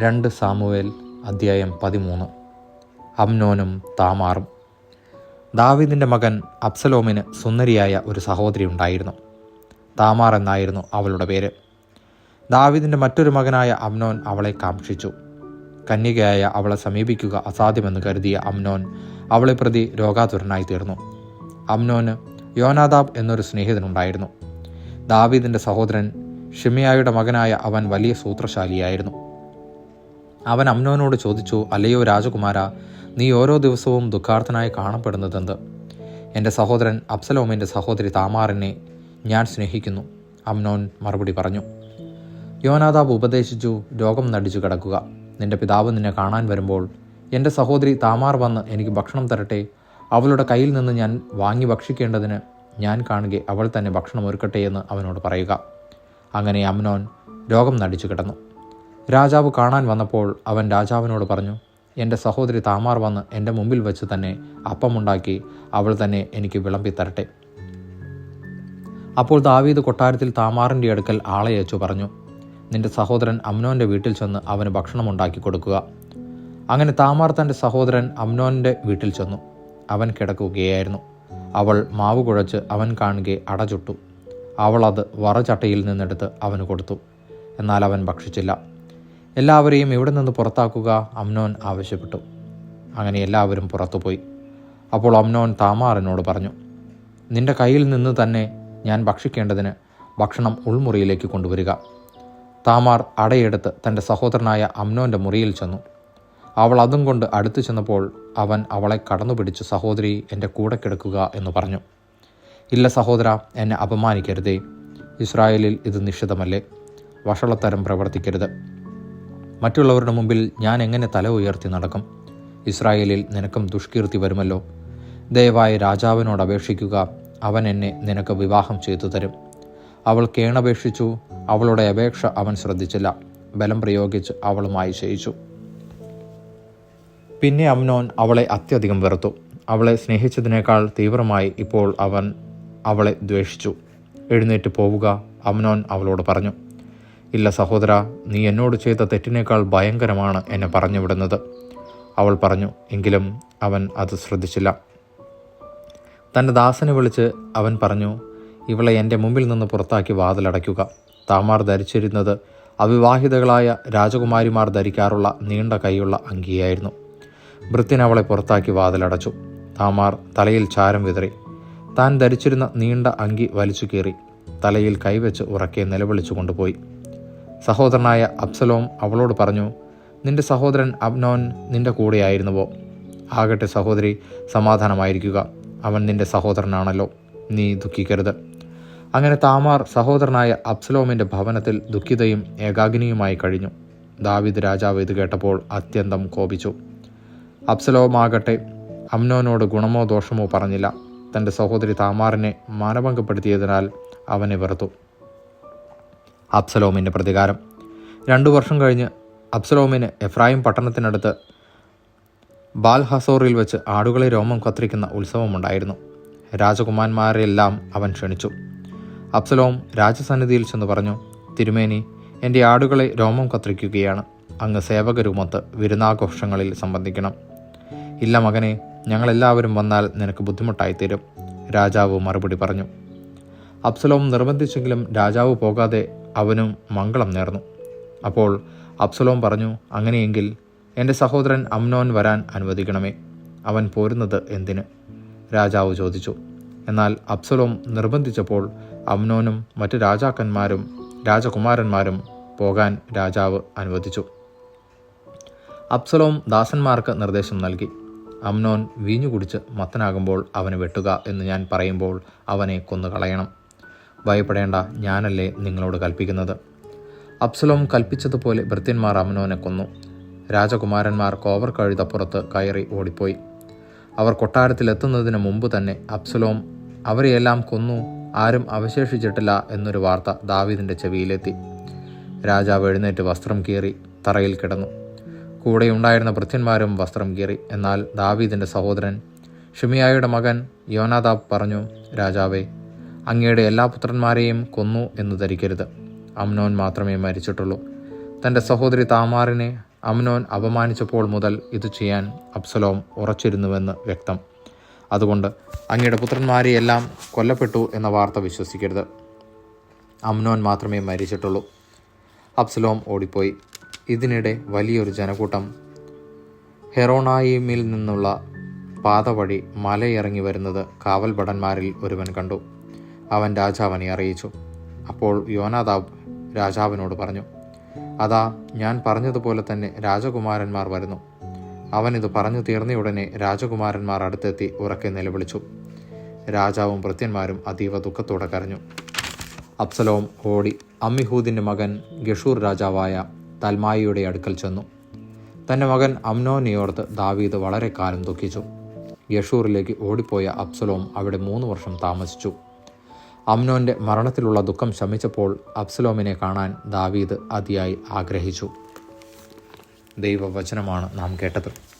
രണ്ട് സാമുവേൽ അധ്യായം പതിമൂന്ന്. അംനോനും താമാറും. ദാവീദിന്റെ മകൻ അബ്സലോമിന് സുന്ദരിയായ ഒരു സഹോദരി ഉണ്ടായിരുന്നു. താമാർ എന്നായിരുന്നു അവളുടെ പേര്. ദാവീദിന്റെ മറ്റൊരു മകനായ അംനോൻ അവളെ കാക്ഷിച്ചു കന്യകയായ അവളെ സമീപിക്കുക അസാധ്യമെന്ന് കരുതിയ അംനോൻ അവളെ പ്രതി രോഗാതുരനായി തീർന്നു. അംനോന് യോനാദാബ് എന്നൊരു സ്നേഹിതനുണ്ടായിരുന്നു. ദാവീദിന്റെ സഹോദരൻ ഷിമിയായുടെ മകനായ അവൻ വലിയ സൂത്രശാലിയായിരുന്നു. അവൻ അമ്നോനോട് ചോദിച്ചു അല്ലയോ രാജകുമാര നീ ഓരോ ദിവസവും ദുഃഖാർത്ഥനായി കാണപ്പെടുന്നതെന്ത്? എന്റെ സഹോദരൻ അബ്സലോമിന്റെ സഹോദരി താമാറിനെ ഞാൻ സ്നേഹിക്കുന്നു അമ്നോൻ മറുപടി പറഞ്ഞു. യോനാദാബ് ഉപദേശിച്ചു രോഗം നടിച്ചു കിടക്കുക. നിന്റെ പിതാവ് നിന്നെ കാണാൻ വരുമ്പോൾ എന്റെ സഹോദരി താമാർ വന്ന് എനിക്ക് ഭക്ഷണം തരട്ടെ. അവളുടെ കയ്യിൽ നിന്ന് ഞാൻ വാങ്ങി ഭക്ഷിക്കേണ്ടതിന് ഞാൻ കാണുകെ അവൾ തന്നെ ഭക്ഷണം ഒരുക്കട്ടെ എന്ന് അവനോട് പറയുക. അങ്ങനെ അമ്നോൻ രോഗം നടിച്ചു കിടന്നു. രാജാവ് കാണാൻ വന്നപ്പോൾ അവൻ രാജാവിനോട് പറഞ്ഞു എന്റെ സഹോദരി താമാർ വന്ന് എന്റെ മുമ്പിൽ വെച്ച് തന്നെ അപ്പമുണ്ടാക്കി അവൾ തന്നെ എനിക്ക് വിളമ്പി തരട്ടെ. അപ്പോൾ ദാവീദ് കൊട്ടാരത്തിൽ താമാറിന്റെ അടുക്കൽ ആളെ അയച്ചു പറഞ്ഞു നിന്റെ സഹോദരൻ അമ്നോന്റെ വീട്ടിൽ ചെന്ന് അവന് ഭക്ഷണം ഉണ്ടാക്കി കൊടുക്കുക. അങ്ങനെ താമാർ തന്റെ സഹോദരൻ അമ്നോന്റെ വീട്ടിൽ ചെന്നു. അവൻ കിടക്കുകയായിരുന്നു. അവൾ മാവ് കുഴച്ച് അവൻ കാണുകയെ അടചുട്ടു. അവൾ അത് വറചട്ടയിൽ നിന്നെടുത്ത് അവന് കൊടുത്തു. എന്നാൽ അവൻ ഭക്ഷിച്ചില്ല. എല്ലാവരെയും ഇവിടെ നിന്ന് പുറത്താക്കുക? അമ്നോൻ ആവശ്യപ്പെട്ടു. അങ്ങനെ എല്ലാവരും പുറത്തുപോയി. അപ്പോൾ അമ്നോൻ താമാറിനോട് പറഞ്ഞു നിന്റെ കയ്യിൽ നിന്ന് തന്നെ ഞാൻ ഭക്ഷിക്കേണ്ടതിന് ഭക്ഷണം ഉൾമുറിയിലേക്ക് കൊണ്ടുവരിക. താമാർ അടയെടുത്ത് തന്റെ സഹോദരനായ അമ്നോന്റെ മുറിയിൽ ചെന്നു. അവൾ അതും കൊണ്ട് അടുത്തു ചെന്നപ്പോൾ അവൻ അവളെ കടന്നുപിടിച്ച് സഹോദരി എന്റെ കൂടെ കിടക്കുക എന്ന് പറഞ്ഞു. ഇല്ല സഹോദര എന്നെ അപമാനിക്കരുതേ. ഇസ്രായേലിൽ ഇത് നിഷിതമല്ലേ വഷളത്തരം പ്രവർത്തിക്കരുത്. മറ്റുള്ളവരുടെ മുമ്പിൽ ഞാൻ എങ്ങനെ തല ഉയർത്തി നടക്കും? ഇസ്രായേലിൽ നിനക്കും ദുഷ്കീർത്തി വരുമല്ലോ. ദയവായി രാജാവിനോട് അപേക്ഷിക്കുക. അവൻ എന്നെ നിനക്ക് വിവാഹം ചെയ്തു തരും. അവൾ കേണപേക്ഷിച്ചു. അവളുടെ അപേക്ഷ അവൻ ശ്രദ്ധിച്ചില്ല. ബലം പ്രയോഗിച്ച് അവളുമായി ശയിച്ചു. പിന്നെ അമ്നോൻ അവളെ അത്യധികം വെറുത്തു. അവളെ സ്നേഹിച്ചതിനേക്കാൾ തീവ്രമായി ഇപ്പോൾ അവൻ അവളെ ദ്വേഷിച്ചു. എഴുന്നേറ്റ് പോവുക അമ്നോൻ അവളോട് പറഞ്ഞു. ഇല്ല സഹോദര നീ എന്നോട് ചെയ്ത തെറ്റിനേക്കാൾ ഭയങ്കരമാണ് എന്നെ പറഞ്ഞു വിടുന്നത്. അവൾ പറഞ്ഞു എങ്കിലും അവൻ അത് ശ്രദ്ധിച്ചില്ല. തന്റെ ദാസനെ വിളിച്ച് അവൻ പറഞ്ഞു ഇവളെ എന്റെ മുമ്പിൽ നിന്ന് പുറത്താക്കി വാതിലടയ്ക്കുക. താമാർ ധരിച്ചിരുന്നത് അവിവാഹിതകളായ രാജകുമാരിമാർ ധരിക്കാറുള്ള നീണ്ട കൈയുള്ള അങ്കിയായിരുന്നു. ഭൃത്യൻ അവളെ പുറത്താക്കി വാതിലടച്ചു. താമാർ തലയിൽ ചാരം വിതറി. താൻ ധരിച്ചിരുന്ന നീണ്ട അങ്കി വലിച്ചു കീറി. തലയിൽ കൈവച്ച് ഉറക്കെ നിലവിളിച്ചു കൊണ്ടുപോയി സഹോദരനായ അബ്സലോം അവളോട് പറഞ്ഞു നിന്റെ സഹോദരൻ അബ്നോൻ നിന്റെ കൂടെയായിരുന്നുവോ? ആകട്ടെ സഹോദരി സമാധാനമായിരിക്കുക. അവൻ നിന്റെ സഹോദരനാണല്ലോ. നീ ദുഃഖിക്കരുത്. അങ്ങനെ താമാർ സഹോദരനായ അബ്സലോമിന്റെ ഭവനത്തിൽ ദുഃഖിതയും ഏകാഗ്നിയുമായി കഴിഞ്ഞു. ദാവിദ് രാജാവ് ഇത് കേട്ടപ്പോൾ അത്യന്തം കോപിച്ചു. അബ്സലോമാകട്ടെ അമ്നോനോട് ഗുണമോ ദോഷമോ പറഞ്ഞില്ല. തന്റെ സഹോദരി താമാറിനെ മാനഭംഗപ്പെടുത്തിയതിനാൽ അവനെ വെറുത്തു. അബ്സലോമിന്റെ പ്രതികാരം. രണ്ടു വർഷം കഴിഞ്ഞ് അബ്സലോമിന് എഫ്രായിം പട്ടണത്തിനടുത്ത് ബാൽഹസോറിൽ വെച്ച് ആടുകളെ രോമം കത്തിരിക്കുന്ന ഉത്സവമുണ്ടായിരുന്നു. രാജകുമാരന്മാരെല്ലാം അവൻ ക്ഷണിച്ചു. അബ്സലോം രാജസന്നിധിയിൽ ചെന്ന് പറഞ്ഞു തിരുമേനി എന്റെ ആടുകളെ രോമം കത്തിരിക്കുകയാണ് അങ്ങ് സേവകരുമൊത്ത് വിരുന്നാഘോഷങ്ങളിൽ സംബന്ധിക്കണം. ഇല്ല മകനെ ഞങ്ങളെല്ലാവരും വന്നാൽ നിനക്ക് ബുദ്ധിമുട്ടായിത്തീരും രാജാവ് മറുപടി പറഞ്ഞു. അബ്സലോം നിർബന്ധിച്ചെങ്കിലും രാജാവ് പോകാതെ അവനും മംഗളം നേർന്നു. അപ്പോൾ അബ്സലോം പറഞ്ഞു അങ്ങനെയെങ്കിൽ എന്റെ സഹോദരൻ അമ്നോൻ വരാൻ അനുവദിക്കണമേ. അവൻ പോരുന്നത് എന്തിന്? രാജാവ് ചോദിച്ചു. എന്നാൽ അബ്സലോം നിർബന്ധിച്ചപ്പോൾ അമ്നോനും മറ്റ് രാജാക്കന്മാരും രാജകുമാരന്മാരും പോകാൻ രാജാവ് അനുവദിച്ചു. അബ്സലോം ദാസന്മാർക്ക് നിർദ്ദേശം നൽകി. അമ്നോൻ വീഞ്ഞു കുടിച്ച് മത്തനാകുമ്പോൾ അവനെ വെട്ടുക എന്ന് ഞാൻ പറയുമ്പോൾ അവനെ കൊന്നുകളയണം. ഭയപ്പെടേണ്ട ഞാനല്ലേ നിങ്ങളോട് കൽപ്പിക്കുന്നത്. അബ്സലോം കൽപ്പിച്ചതുപോലെ ഭൃത്യന്മാർ അമ്നോനെ കൊന്നു. രാജകുമാരന്മാർ കോവർ കഴുതപ്പുറത്ത് കയറി ഓടിപ്പോയി. അവർ കൊട്ടാരത്തിലെത്തുന്നതിന് മുമ്പ് തന്നെ അബ്സലോം അവരെയെല്ലാം കൊന്നു ആരും അവശേഷിച്ചിട്ടില്ല എന്നൊരു വാർത്ത ദാവീദിന്റെ ചെവിയിലെത്തി. രാജാവ് എഴുന്നേറ്റ് വസ്ത്രം കീറി തറയിൽ കിടന്നു. കൂടെ ഉണ്ടായിരുന്ന ഭൃത്യന്മാരും വസ്ത്രം കീറി. എന്നാൽ ദാവീദിന്റെ സഹോദരൻ ഷിമിയായുടെ മകൻ യോനാദാബ് പറഞ്ഞു രാജാവേ അങ്ങയുടെ എല്ലാ പുത്രന്മാരെയും കൊന്നു എന്ന് ധരിക്കരുത്. അമ്നോൻ മാത്രമേ മരിച്ചിട്ടുള്ളൂ. തന്റെ സഹോദരി താമാറിനെ അമ്നോൻ അപമാനിച്ചപ്പോൾ മുതൽ ഇത് ചെയ്യാൻ അബ്സലോം ഉറച്ചിരുന്നുവെന്ന് വ്യക്തം. അതുകൊണ്ട് അങ്ങയുടെ പുത്രന്മാരെയെല്ലാം കൊല്ലപ്പെട്ടു എന്ന വാർത്ത വിശ്വസിക്കരുത്. അമ്നോൻ മാത്രമേ മരിച്ചിട്ടുള്ളൂ. അബ്സലോം ഓടിപ്പോയി. ഇതിനിടെ വലിയൊരു ജനക്കൂട്ടം ഹെറോണായിമിൽ നിന്നുള്ള പാത വഴി മലയിറങ്ങി വരുന്നത് കാവൽഭടന്മാരിൽ ഒരുവൻ കണ്ടു. അവൻ രാജാവിനെ അറിയിച്ചു. അപ്പോൾ യോനാദാബ് രാജാവിനോട് പറഞ്ഞു അതാ ഞാൻ പറഞ്ഞതുപോലെ തന്നെ രാജകുമാരന്മാർ വരുന്നു. അവൻ ഇത് പറഞ്ഞു തീർന്നയുടനെ രാജകുമാരന്മാർ അടുത്തെത്തി ഉറക്കെ നിലവിളിച്ചു. രാജാവും ഭൃത്യന്മാരും അതീവ ദുഃഖത്തോടെ കരഞ്ഞു. അബ്സലോം ഓടി അമ്മിഹൂദിന്റെ മകൻ ഗഷൂർ രാജാവായ തൽമായിയുടെ അടുക്കൽ ചെന്നു. തന്റെ മകൻ അംനോനിയോർത്ത് ദാവീദ് വളരെ കാലം ദുഃഖിച്ചു. യഷൂറിലേക്ക് ഓടിപ്പോയ അബ്സലോം അവിടെ മൂന്ന് വർഷം താമസിച്ചു. അമ്നോന്റെ മരണത്തിലുള്ള ദുഃഖം ശമിച്ചപ്പോൾ അബ്സലോമിനെ കാണാൻ ദാവീദ് അതിയായി ആഗ്രഹിച്ചു. ദൈവവചനമാണ് നാം കേട്ടത്.